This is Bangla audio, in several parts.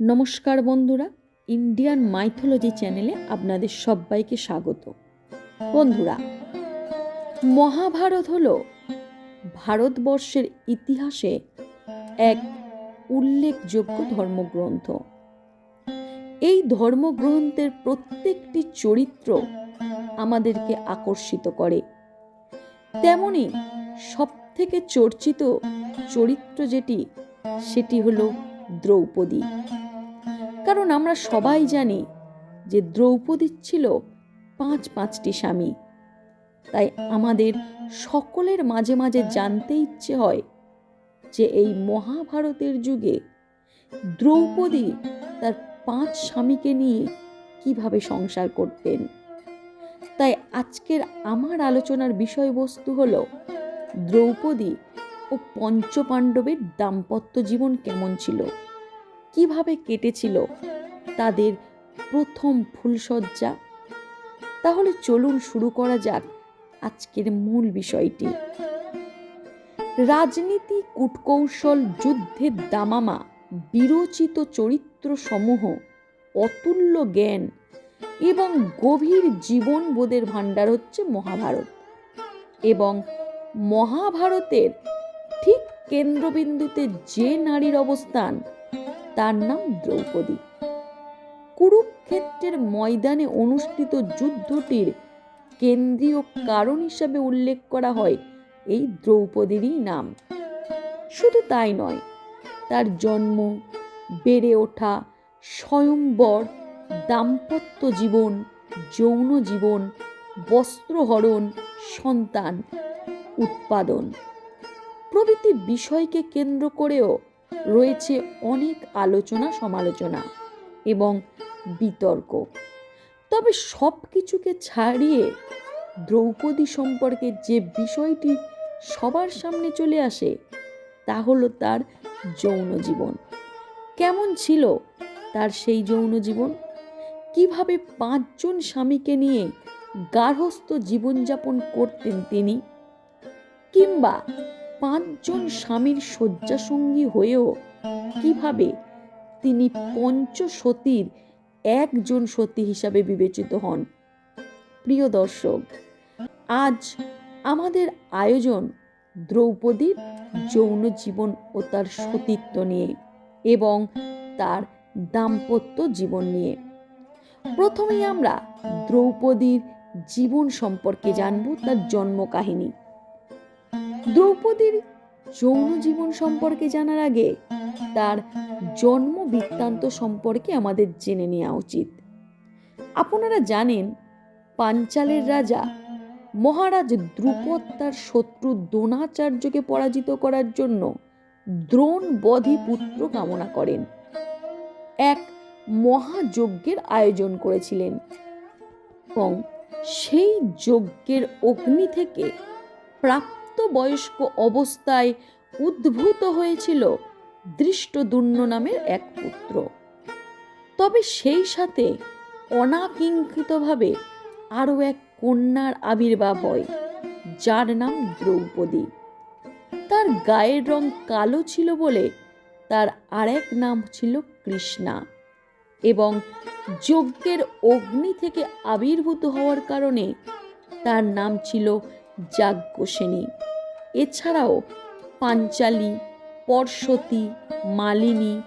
নমস্কার বন্ধুরা ইন্ডিয়ান মাইথোলজি চ্যানেলে আপনাদের সবাইকে স্বাগত। বন্ধুরা, মহাভারত হল ভারতবর্ষের ইতিহাসে এক উল্লেখযোগ্য ধর্মগ্রন্থ। এই ধর্মগ্রন্থের প্রত্যেকটি চরিত্র আমাদেরকে আকর্ষিত করে। তেমনি সবথেকে চর্চিত চরিত্র যেটি, সেটি হলো দ্রৌপদী। কারণ আমরা সবাই জানি যে দ্রৌপদীর ছিল পাঁচ পাঁচটি স্বামী। তাই আমাদের সকলের মাঝে মাঝে জানতে ইচ্ছে হয় যে এই মহাভারতের যুগে দ্রৌপদী তার পাঁচ স্বামীকে নিয়ে কীভাবে সংসার করতেন। তাই আজকের আমার আলোচনার বিষয়বস্তু হল দ্রৌপদী ও পঞ্চপাণ্ডবের দাম্পত্য জীবন কেমন ছিল। কীভাবে কেটেছিল তাদের প্রথম ফুলসজ্জা তাহলে চলুন শুরু করা যাক আজকের মূল বিষয়টি। রাজনীতি, কূটকৌশল, যুদ্ধের দামামা, বিরচিত চরিত্র সমূহ অতুল্য জ্ঞান এবং গভীর জীবনবোধের ভাণ্ডার হচ্ছে মহাভারত এবং মহাভারতের ঠিক কেন্দ্রবিন্দুতে যে নারীর অবস্থান তার নাম দ্রৌপদী। কুরুক্ষেত্রের ময়দানে অনুষ্ঠিত যুদ্ধটির কেন্দ্রীয় কারণ হিসাবে উল্লেখ করা হয় এই দ্রৌপদীরই নাম। শুধু তাই নয়, তার জন্ম, বেড়ে ওঠা স্বয়ংবর দাম্পত্য জীবন, যৌন জীবন বস্ত্রহরণ সন্তান, উৎপাদন প্রভৃতি বিষয়কে কেন্দ্র করেও রয়েছে অনেক আলোচনা, সমালোচনা এবং বিতর্ক। তবে সব কিছুকে ছাড়িয়ে দ্রৌপদী সম্পর্কে যে বিষয়টি সবার সামনে চলে আসে, তা হলো তার যৌন জীবন। কেমন ছিল তার সেই যৌন জীবন? কীভাবে পাঁচজন স্বামীকে নিয়ে গার্হস্থ জীবনযাপন করতেন তিনি? কিংবা পাঁচজন স্বামীর শয্যাসঙ্গী হয়েও কীভাবে তিনি পঞ্চসতীর একজন সতী হিসাবে বিবেচিত হন? প্রিয় দর্শক, আজ আমাদের আয়োজন দ্রৌপদীর যৌন জীবন ও তার সতীত্ব নিয়ে এবং তার দাম্পত্য জীবন নিয়ে। প্রথমেই আমরা দ্রৌপদীর জীবন সম্পর্কে জানব, তার জন্ম কাহিনী দ্রৌপদীর যৌন জীবন সম্পর্কে জানার আগে তার জন্ম বৃত্তান্ত সম্পর্কে আমাদের জেনে নেওয়া উচিত। আপনারা জানেন, পাঞ্চালের রাজা মহারাজ দ্রুপদ তার শত্রু দ্রোণাচার্যকে পরাজিত করার জন্য দ্রোণ বধি পুত্র কামনা করেন। এক মহাযজ্ঞের আয়োজন করেছিলেন এবং সেই যজ্ঞের অগ্নি থেকে প্রাপ্তবয়স্ক অবস্থায় উদ্ভূত হয়েছিল দৃষ্টদুন্ন নামের এক পুত্র। তবে সেই সাথে অনাকিঙ্কৃতভাবে আরও এক কন্যার আবির্ভাব হয়, যার নাম দ্রৌপদী। তার গায়ের রং কালো ছিল বলে তার আরেক নাম ছিল কৃষ্ণা এবং যজ্ঞের অগ্নি থেকে আবির্ভূত হওয়ার কারণে তার নাম ছিল যাজ্ঞসেনী এছাড়াও পাঞ্চালী পর্ষতী মালিনী,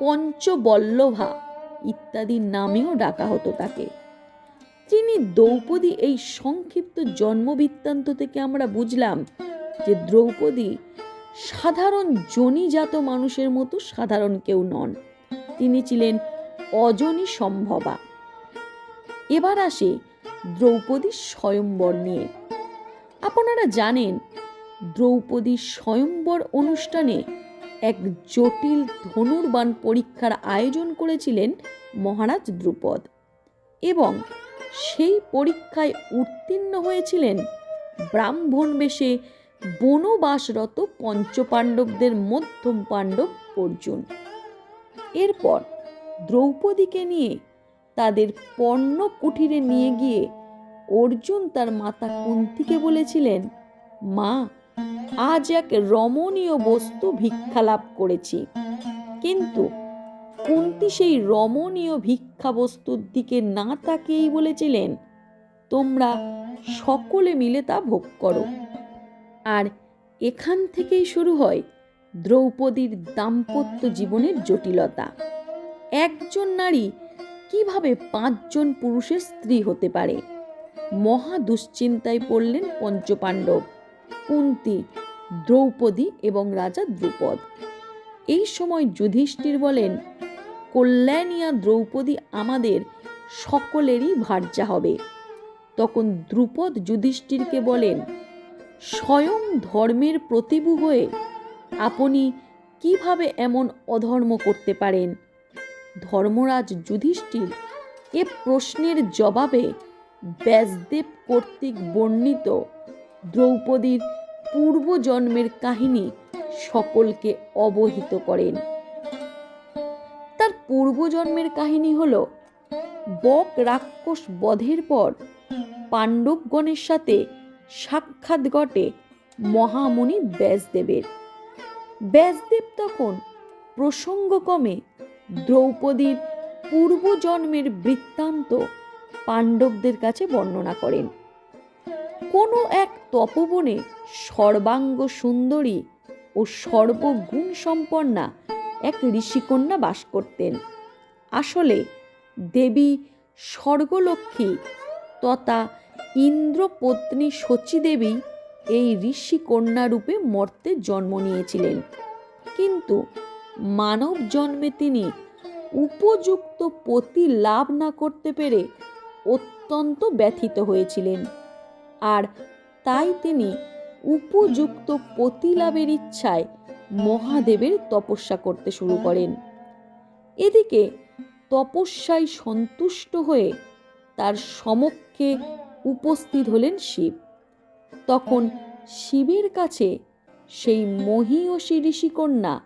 পঞ্চবল্লভা ইত্যাদি নামেও ডাকা হতো তাকে। তিনি দ্রৌপদী এই সংক্ষিপ্ত জন্মবৃত্তান্ত থেকে আমরা বুঝলাম যে দ্রৌপদী সাধারণ জনিজাত মানুষের মতো সাধারণ কেউ নন। তিনি ছিলেন অজনী সম্ভবা। এবার আসে দ্রৌপদীর স্বয়ম্বর নিয়ে। আপনারা জানেন, দ্রৌপদী স্বয়ম্বর অনুষ্ঠানে এক জটিল ধনুর্বাণ পরীক্ষার আয়োজন করেছিলেন মহারাজ দ্রুপদ এবং সেই পরীক্ষায় উত্তীর্ণ হয়েছিলেন ব্রাহ্মণ বেশে বনবাসরত পঞ্চপাণ্ডবদের মধ্যম পাণ্ডব অর্জুন। এরপর দ্রৌপদীকে নিয়ে তাদের পণ্য কুঠিরে নিয়ে গিয়ে অর্জুন তার মাতা কুন্তিকে বলেছিলেন, মা, আজ এক রমণীয় বস্তু ভিক্ষা লাভ করেছি। কিন্তু কুন্তি সেই রমণীয় ভিক্ষা বস্তুর দিকে না তাকেই বলেছিলেন, তোমরা সকলে মিলে তা ভোগ করো। আর এখান থেকেই শুরু হয় দ্রৌপদীর দাম্পত্য জীবনের জটিলতা। একজন নারী কীভাবে পাঁচজন পুরুষের স্ত্রী হতে পারে? মহা দুশ্চিন্তায় পড়লেন পঞ্চপাণ্ডব, কুন্তি, দ্রৌপদী এবং রাজা দ্রুপদ। এই সময় যুধিষ্ঠির বলেন, কল্যাণিয়া দ্রৌপদী আমাদের সকলেরই ভার্যা হবে। তখন দ্রুপদ যুধিষ্ঠিরকে বলেন, স্বয়ং ধর্মের প্রতিভু হয়ে আপনি কীভাবে এমন অধর্ম করতে পারেন? ধর্মরাজ যুধিষ্ঠির এ প্রশ্নের জবাবে ব্যাসদেব কর্তৃক বর্ণিত দ্রৌপদীর পূর্বজন্মের কাহিনী সকলকে অবহিত করেন। তার পূর্বজন্মের কাহিনী হল, বক রাক্ষস বধের পর পাণ্ডবগণের সাথে সাক্ষাৎ ঘটে মহামুনি ব্যাসদেবের। ব্যাসদেব তখন প্রসঙ্গক্রমে দ্রৌপদীর পূর্বজন্মের বৃত্তান্ত পাণ্ডবদের কাছে বর্ণনা করেন। কোনো এক তপবনে সর্বাঙ্গ সুন্দরী ও সর্বগুণ সম্পন্না এক ঋষিকন্যা বাস করতেন। আসলে দেবী স্বর্গলক্ষ্মী তথা ইন্দ্রপত্নী শচীদেবী এই ঋষি রূপে মর্তে জন্ম নিয়েছিলেন। কিন্তু মানব জন্মে তিনি উপযুক্ত পতি লাভ না করতে পেরে অত্যন্ত ব্যথিত হয়েছিলেন। আর তাই তিনি উপযুক্ত পতি লাভের ইচ্ছায় মহাদেবের তপস্যা করতে শুরু করেন। এদিকে তপস্যায় সন্তুষ্ট হয়ে তার সমক্ষে উপস্থিত হলেন শিব। তখন শিবের কাছে সেই মহীয়সী ঋষিকন্যা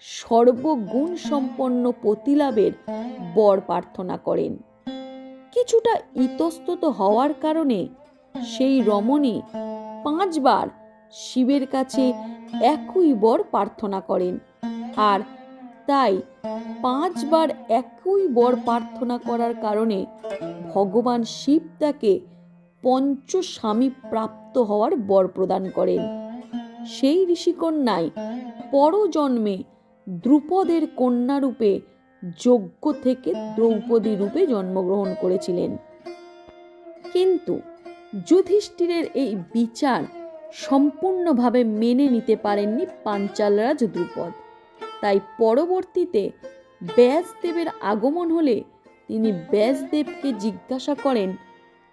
সর্বগুণ সম্পন্ন পতিলাভের বর প্রার্থনা করেন। কিছুটা ইতস্তত হওয়ার কারণে সেই রমণী পাঁচবার শিবের কাছে একই বর প্রার্থনা করেন। আর তাই পাঁচবার একই বর প্রার্থনা করার কারণে ভগবান শিব তাকে পঞ্চস্বামী প্রাপ্ত হওয়ার বর প্রদান করেন। সেই ঋষিকন্যায় পরজন্মে দ্রুপদের কন্যারূপে যজ্ঞ থেকে দ্রৌপদী রূপে জন্মগ্রহণ করেছিলেন। কিন্তু যুধিষ্ঠিরের এই বিচার সম্পূর্ণভাবে মেনে নিতে পারেননি পাঞ্চালরাজ দ্রুপদ। তাই পরবর্তীতে ব্যাসদেবের আগমন হলে তিনি ব্যাসদেবকে জিজ্ঞাসা করেন,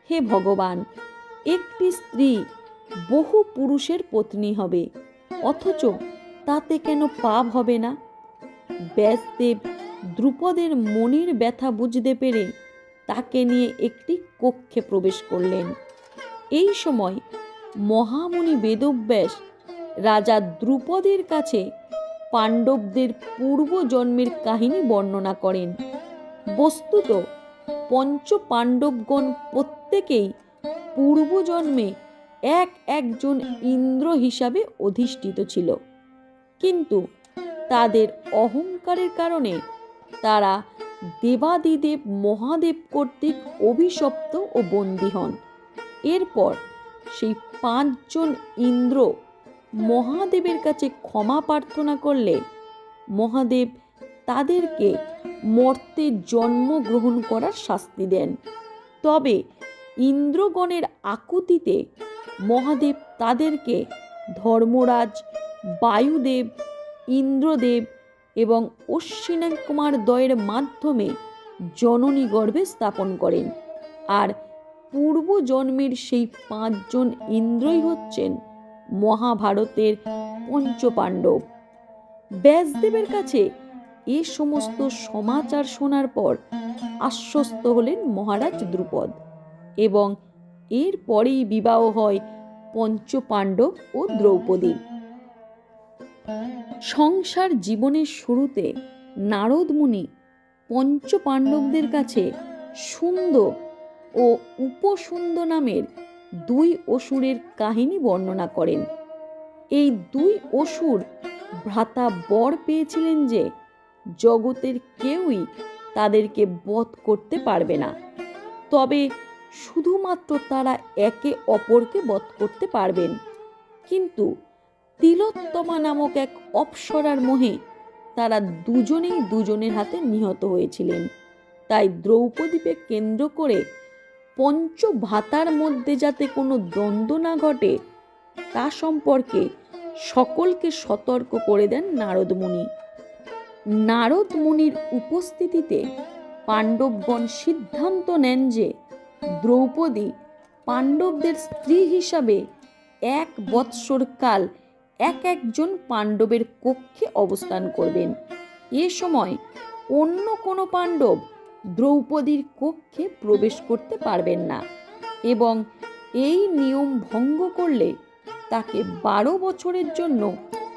হে ভগবান, একটি স্ত্রী বহু পুরুষের পত্নী হবে, অথচ তাতে কেন পাপ হবে না? ব্যাসদেব দ্রুপদের মনের ব্যথা বুঝতে পেরে তাকে নিয়ে একটি কক্ষে প্রবেশ করলেন। এই সময় মহামুনি বেদব্যাস রাজা দ্রুপদের কাছে পাণ্ডবদের পূর্বজন্মের কাহিনী বর্ণনা করেন। বস্তুত পঞ্চ পাণ্ডবগণ প্রত্যেকেই পূর্বজন্মে এক একজন ইন্দ্র হিসাবে অধিষ্ঠিত ছিল। কিন্তু তাদের অহংকারের কারণে তারা দেবাদিদেব মহাদেব কর্তৃক অভিশপ্ত ও বন্দী হন। এরপর সেই পাঁচজন ইন্দ্র মহাদেবের কাছে ক্ষমা প্রার্থনা করলে মহাদেব তাদেরকে মর্তে জন্মগ্রহণ করার শাস্তি দেন। তবে ইন্দ্রগণের আকুতিতে মহাদেব তাদেরকে ধর্মরাজ, বায়ুদেব, ইন্দ্রদেব এবং অশ্বিনা কুমার দয়ের মাধ্যমে জননী গর্ভে স্থাপন করেন। আর পূর্ব জন্মের সেই পাঁচজন ইন্দ্রই হচ্ছেন মহাভারতের পঞ্চপাণ্ডব। ব্যাসদেবের কাছে এ সমস্ত সমাচার শোনার পর আশ্বস্ত হলেন মহারাজ দ্রুপদ এবং এরপরেই বিবাহ হয় পঞ্চপাণ্ডব ও দ্রৌপদী। সংসার জীবনের শুরুতে নারদ মুনি পঞ্চপাণ্ডবদের কাছে সুন্দ ও উপসুন্দ নামের দুই অসুরের কাহিনী বর্ণনা করেন। এই দুই অসুর ভ্রাতা বর পেয়েছিলেন যে জগতের কেউই তাদেরকে বধ করতে পারবে না। তবে শুধুমাত্র তারা একে অপরকে বধ করতে পারবেন। কিন্তু তিলোত্তমা নামক এক অপ্সরার মোহে তারা দুজনেই দুজনের হাতে নিহত হয়েছিলেন। তাই দ্রৌপদীকে কেন্দ্র করে পঞ্চ ভাতার মধ্যে যাতে কোনো দ্বন্দ্ব না ঘটে, তা সম্পর্কে সকলকে সতর্ক করে দেন নারদ মুনি নারদ মুনির উপস্থিতিতে পাণ্ডবগণ সিদ্ধান্ত নেন যে দ্রৌপদী পাণ্ডবদের স্ত্রী হিসাবে এক বৎসর কাল এক একজন পাণ্ডবের কক্ষে অবস্থান করবেন। এ সময় অন্য কোনো পাণ্ডব দ্রৌপদীর কক্ষে প্রবেশ করতে পারবেন না এবং এই নিয়ম ভঙ্গ করলে তাকে বারো বছরের জন্য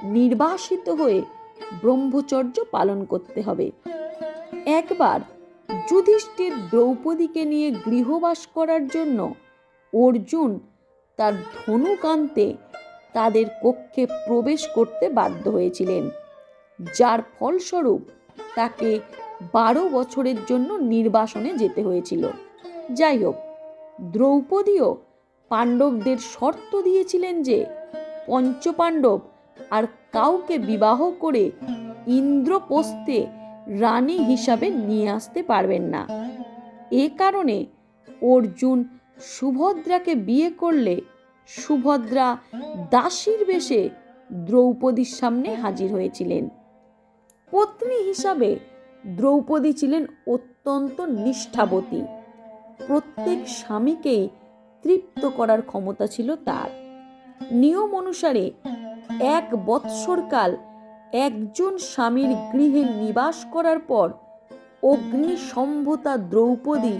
নির্বাসিত হয়ে ব্রহ্মচর্য পালন করতে হবে। একবার যুধিষ্ঠির দ্রৌপদীকে নিয়ে গৃহবাস করার জন্য অর্জুন তার ধনুকান্তে তাদের কক্ষে প্রবেশ করতে বাধ্য হয়েছিলেন। যার ফলস্বরূপ তাকে বারো বছরের জন্য নির্বাসনে যেতে হয়েছিল। যাই হোক, দ্রৌপদীও পাণ্ডবদের শর্ত দিয়েছিলেন যে পঞ্চপাণ্ডব আর কাউকে বিবাহ করে ইন্দ্রপ্রস্থে রানী হিসাবে নিয়ে আসতে পারবেন না। এ কারণে অর্জুন সুভদ্রাকে বিয়ে করলে সুভদ্রা দাসীর বেশে দ্রৌপদীর সামনে হাজির হয়েছিলেন। পত্নী হিসাবে দ্রৌপদী ছিলেন অত্যন্ত নিষ্ঠাবতী। প্রত্যেক স্বামীকেই তৃপ্ত করার ক্ষমতা ছিল তার। নিয়ম অনুসারে এক বৎসরকাল একজন স্বামীর গৃহে নিবাস করার পর অগ্নিসম্ভতা দ্রৌপদী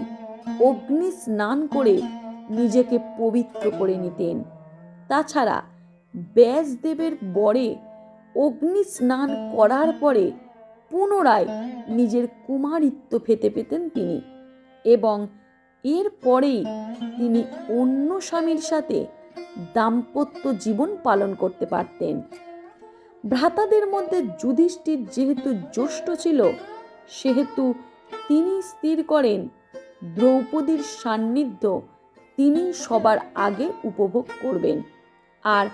অগ্নি স্নান করে নিজেকে পবিত্র করে নিতেন। তাছাড়া ব্যাসদেবের বরে অগ্নি স্নান করার পরে পুনরায় নিজের কুমারিত্ব ফেতে পেতেন তিনি এবং এর পরেই তিনি অন্য স্বামীর সাথে দাম্পত্য জীবন পালন করতে পারতেন। ভ্রাতাদের মধ্যে যুধিষ্ঠির যেহেতু জ্যেষ্ঠ ছিল, সেহেতু তিনি স্থির করেন দ্রৌপদীর সান্নিধ্য তিনি সবার আগে উপভোগ করবেন। আর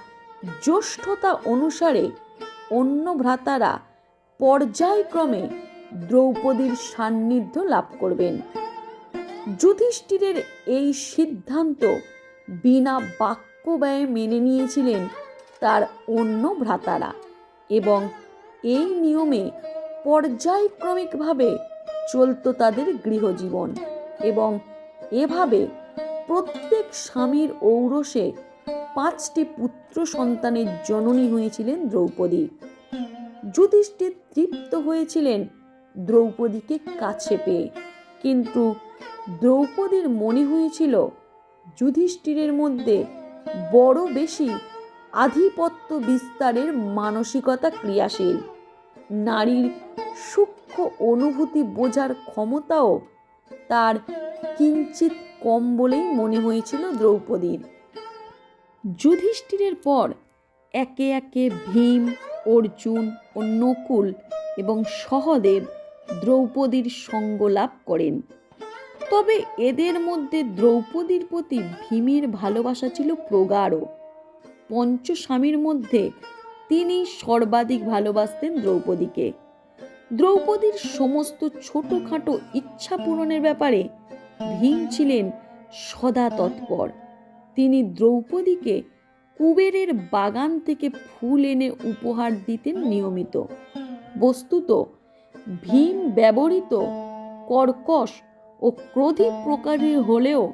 জ্যৈষ্ঠতা অনুসারে অন্য ভ্রাতারা পর্যায়ক্রমে দ্রৌপদীর সান্নিধ্য লাভ করবেন। যুধিষ্ঠিরের এই সিদ্ধান্ত বিনা বাক্য ব্যয়ে মেনে নিয়েছিলেন তার অন্য ভ্রাতারা এবং এই নিয়মে পর্যায়ক্রমিকভাবে চলত তাদের গৃহজীবন এবং এভাবে প্রত্যেক স্বামীর ঔরসে পাঁচটি পুত্র সন্তানের জননী হয়েছিলেন দ্রৌপদী। যুধিষ্ঠির তৃপ্ত হয়েছিলেন দ্রৌপদীকে কাছে পেয়ে। কিন্তু দ্রৌপদীর মনে হয়েছিল, যুধিষ্ঠিরের মধ্যে বড় বেশি আধিপত্য বিস্তারের মানসিকতা ক্রিয়াশীল। নারীর সূক্ষ্ম অনুভূতি বোঝার ক্ষমতাও তার কিঞ্চিত কম বলেই মনে হয়েছিল দ্রৌপদীর। যুধিষ্ঠিরের পর একে একে ভীম, অর্জুন ও নকুল এবং সহদেব দ্রৌপদীর সঙ্গ লাভ করেন। তবে এদের মধ্যে দ্রৌপদীর প্রতি ভীমের ভালোবাসা ছিল প্রগাঢ়। পঞ্চস্বামীর মধ্যে তিনি সর্বাধিক ভালোবাসতেন দ্রৌপদীকে। দ্রৌপদীর সমস্ত ছোটোখাটো ইচ্ছা পূরণের ব্যাপারে ভীম ছিলেন সদা তৎপর। তিনি দ্রৌপদীকে কুবেরের বাগান থেকে ফুল এনে উপহার দিতেন নিয়মিত। বস্তুত ভীম ব্যবহৃত কর্কশ ও ক্রোধী প্রকারের হলেও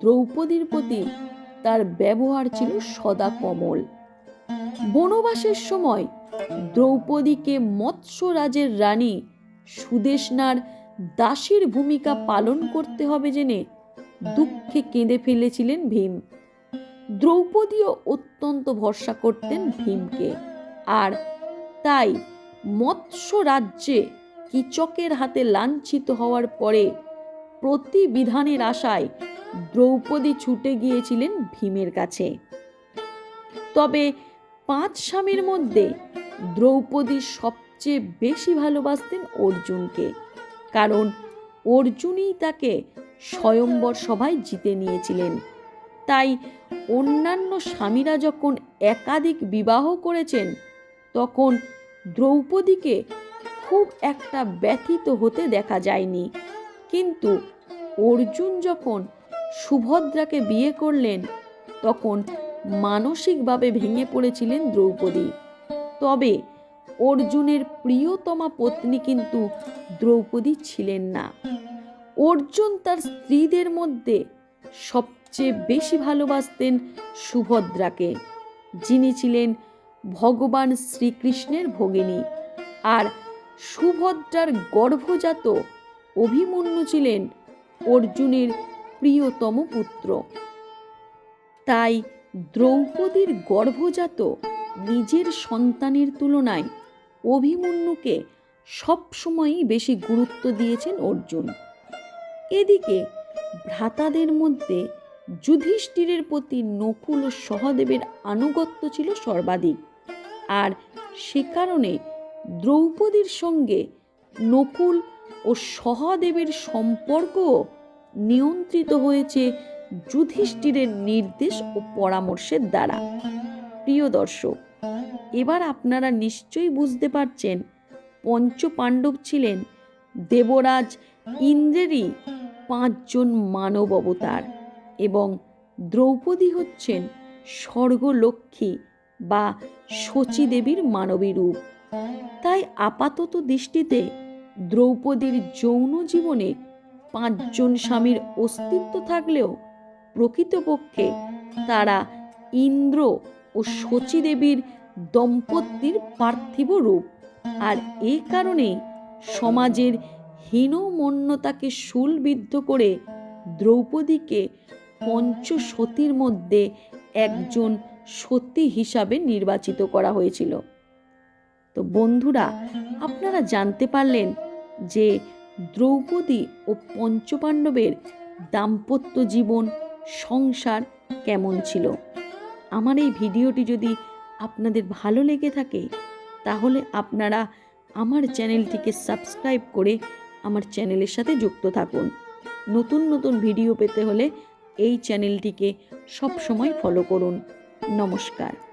দ্রৌপদীর প্রতি তার ব্যবহার ছিল সদা কমল। বনবাসের সময় দ্রৌপদীকে মৎস্যরাজের রানী সুদেশনার দাসীর ভূমিকা পালন করতে হবে জেনে দুঃখে কেঁদে ফেলেছিলেন ভীম। দ্রৌপদীও অত্যন্ত ভরসা করতেন ভীমকে। আর তাই মৎস্য রাজ্যে কীচকের হাতে লাঞ্ছিত হওয়ার পরে প্রতিবিধানের আশায় দ্রৌপদী ছুটে গিয়েছিলেন ভীমের কাছে। তবে পাঁচ স্বামীর মধ্যে দ্রৌপদী সবচেয়ে বেশি ভালোবাসতেন অর্জুনকে। কারণ অর্জুনই তাকে স্বয়ম্বর সভায় জিতে নিয়েছিলেন। তাই অন্যান্য স্বামীরা যখন একাধিক বিবাহ করেছেন, তখন দ্রৌপদীকে খুব একটা ব্যথিত হতে দেখা যায়নি। কিন্তু অর্জুন যখন সুভদ্রাকে বিয়ে করলেন, তখন মানসিকভাবে ভেঙে পড়েছিলেন দ্রৌপদী। তবে অর্জুনের প্রিয়তমা পত্নী কিন্তু দ্রৌপদী ছিলেন না। অর্জুন তার স্ত্রীদের মধ্যে সবচেয়ে বেশি ভালোবাসতেন সুভদ্রাকে, যিনি ছিলেন ভগবান শ্রীকৃষ্ণের ভগিনী। আর সুভদ্রার গর্ভজাত অভিমন্যু ছিলেন অর্জুনের প্রিয়তম পুত্র। তাই দ্রৌপদীর গর্ভজাত নিজের সন্তানের তুলনায় অভিমন্যুকে সবসময়ই বেশি গুরুত্ব দিয়েছেন অর্জুন। এদিকে ভ্রাতাদের মধ্যে যুধিষ্ঠিরের প্রতি নকুল ও সহদেবের আনুগত্য ছিল সর্বাধিক। আর সে কারণে দ্রৌপদীর সঙ্গে নকুল ও সহদেবের সম্পর্ক নিয়ন্ত্রিত হয়েছে যুধিষ্ঠিরের নির্দেশ ও পরামর্শের দ্বারা। প্রিয় দর্শক এবার আপনারা নিশ্চয়ই বুঝতে পারছেন পঞ্চ পাণ্ডব ছিলেন দেবরাজ ইন্দ্রেরই পাঁচজন মানব অবতার এবং দ্রৌপদী হচ্ছেন স্বর্গলক্ষ্মী বা শচী দেবীর মানবী রূপ। তাই আপাতত দৃষ্টিতে দ্রৌপদীর যৌন জীবনে পাঁচজন স্বামীর অস্তিত্ব থাকলেও প্রকৃতপক্ষে তারা ইন্দ্র ও শচী দেবীর দম্পতির পার্থিব রূপ। আর এ কারণেই সমাজের হীনমন্যতাকে শুলবিদ্ধ করে দ্রৌপদীকে পঞ্চসতীর মধ্যে একজন সতী হিসাবে নির্বাচিত করা হয়েছিল। তো বন্ধুরা, আপনারা জানতে পারলেন যে দ্রৌপদী ও পঞ্চপাণ্ডবের দাম্পত্য জীবন, সংসার কেমন ছিল? আমার এই ভিডিওটি যদি আপনাদের ভালো লেগে থাকে, তাহলে আপনারা আমার চ্যানেলটিকে সাবস্ক্রাইব করে আমার চ্যানেলের সাথে যুক্ত থাকুন। নতুন নতুন ভিডিও পেতে হলে এই চ্যানেলটিকে সবসময় ফলো করুন। নমস্কার।